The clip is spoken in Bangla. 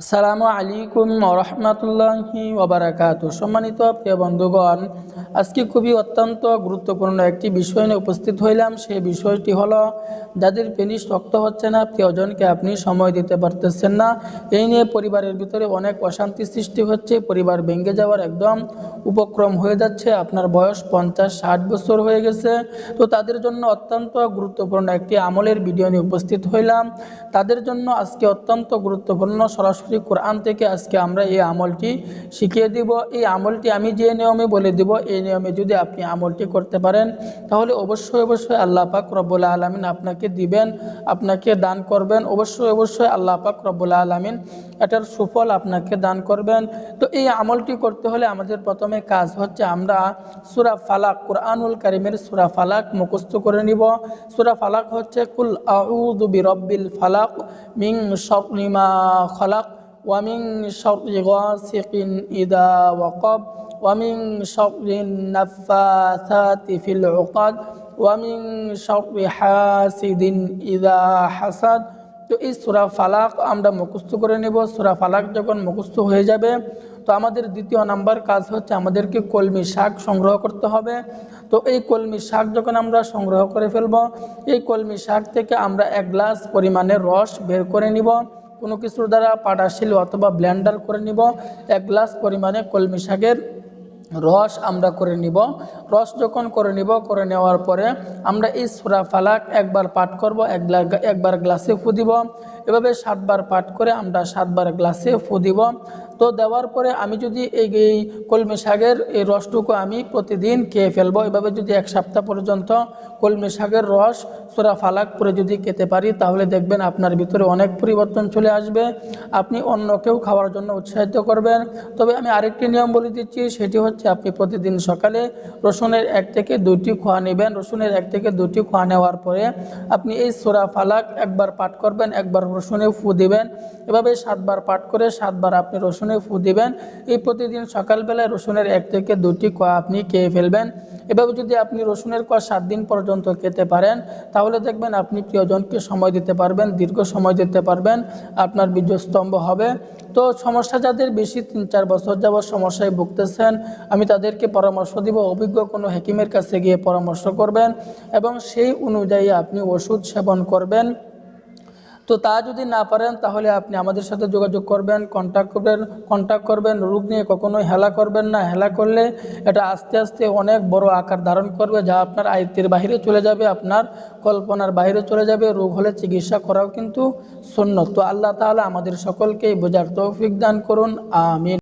আসসালামু আলাইকুম রহমতুল্লাহি ওবরাকাত সম্মানিত প্রিয় বন্ধুগণ আজকে খুবই অত্যন্ত গুরুত্বপূর্ণ একটি বিষয় নিয়ে উপস্থিত হইলাম। সেই বিষয়টি হলো, যাদের পেনিস রক্ত হচ্ছে না, প্রিয়জনকে আপনি সময় দিতে পারতেছেন না। এই নিয়ে পরিবারের ভিতরে অনেক অশান্তি সৃষ্টি হচ্ছে, পরিবার ভেঙে যাওয়ার একদম উপক্রম হয়ে যাচ্ছে। আপনার বয়স পঞ্চাশ, ষাট বছর হয়ে গেছে। তো তাদের জন্য অত্যন্ত গুরুত্বপূর্ণ একটি আমলের ভিডিও নিয়ে উপস্থিত হইলাম। তাদের জন্য আজকে অত্যন্ত গুরুত্বপূর্ণ, সরাসরি কোরআন থেকে আজকে আমরা এই আমলটি শিখিয়ে দিব। এই আমলটি আমি যে নিয়মে বলে দিব, এই নিয়মে যদি আপনি আমলটি করতে পারেন, তাহলে অবশ্যই অবশ্যই আল্লাহ পাক রব্বুল আলমিন আপনাকে দিবেন, আপনাকে দান করবেন। অবশ্যই অবশ্যই আল্লাহ পাক রব্বুল আলমিন এটার সুফল আপনাকে দান করবেন। তো এই আমলটি করতে হলে আমাদের প্রথমে কাজ হচ্ছে আমরা সুরা ফালাক, কোরআনুল কারিমের সুরা ফালাক মুখস্থ করে নিব। সুরা ফালাক হচ্ছে কুল আউযু বিরব্বিল ফালাক মিং শাররি মা খালাক। গাসিকিন ইদা ওয়াকাব ওয়া মিং শাররি নাফাসাতি ফিল উকাদ ওয়া মিং শাররি হাসিদিন ইদা হাসাদ তো এই সুরা ফালাক আমরা মুখস্থ করে নেব। সুরা ফালাক যখন মুখস্থ হয়ে যাবে, তো আমাদের দ্বিতীয় নাম্বার কাজ হচ্ছে আমাদেরকে কলমি শাক সংগ্রহ করতে হবে। তো এই কলমি শাক যখন আমরা সংগ্রহ করে ফেলব, এই কলমি শাক থেকে আমরা এক গ্লাস পরিমাণে রস বের করে নিব। কোনো কিছুর দ্বারা পাটা শিল অথবা ব্ল্যান্ডার করে নিব। এক গ্লাস পরিমাণে কলমি শাকের রস আমরা করে নিব। রস যখন করে নিব, করে নেওয়ার পরে আমরা এই সুরা ফালাক একবার পাঠ করব, এক একবার গ্লাসে ফু দিব। এভাবে সাতবার পাঠ করে আমরা সাতবার গ্লাসে ফু দিব। তো দেওয়ার পরে আমি যদি এই কলমি শাকের এই রসটুকু আমি প্রতিদিন খেয়ে ফেলব। এভাবে যদি এক সপ্তাহ পর্যন্ত কলমি শাকের রস সুরা ফালাক করে যদি খেতে পারি, তাহলে দেখবেন আপনার ভিতরে অনেক পরিবর্তন চলে আসবে। আপনি অন্যকেও খাওয়ার জন্য উৎসাহিত করবেন। তবে আমি আরেকটি নিয়ম বলে দিচ্ছি, সেটি হচ্ছে আপনি প্রতিদিন সকালে রসুনের এক থেকে দুটি খোয়া নেবেন। রসুনের এক থেকে দুটি খোয়া নেওয়ার পরে আপনি এই সুরা ফালাক একবার পাঠ করবেন, একবার রসুনে ফু দিবেন। এভাবে সাতবার পাঠ করে সাতবার আপনি রসুনে ফু দিবেন। এই প্রতিদিন সকালবেলায় রসুনের এক থেকে দুটি কোয়া আপনি খেয়ে ফেলবেন। এভাবে যদি আপনি রসুনের কোয়া সাত দিন পর্যন্ত খেতে পারেন, তাহলে দেখবেন আপনি প্রিয়জনকে সময় দিতে পারবেন, দীর্ঘ সময় দিতে পারবেন, আপনার বীর্যস্তম্ভ হবে। তো সমস্যা যাদের বেশি, তিন চার বছর যাবৎ সমস্যায় ভুগতেছেন, আমি তাদেরকে পরামর্শ দিব। অভিজ্ঞ কোনো হেকিমের কাছে গিয়ে পরামর্শ করবেন এবং সেই অনুযায়ী আপনি ওষুধ সেবন করবেন। তো তা যদি না পারেন, তাহলে আপনি আমাদের সাথে যোগাযোগ করবেন কন্ট্যাক্ট করবেন কন্ট্যাক্ট করবেন রোগ নিয়ে কখনোই হেলা করবেন না। হেলা করলে এটা আস্তে আস্তে অনেক বড় আকার ধারণ করবে, যা আপনার আয়ত্তের বাহিরে চলে যাবে, আপনার কল্পনার বাইরে চলে যাবে, রোগ হলে চিকিৎসা করাও কিন্তু শূন্য তো আল্লাহ তাহলে আমাদের সকলকেই বোঝার তৌফিক দান করুন, আমিন।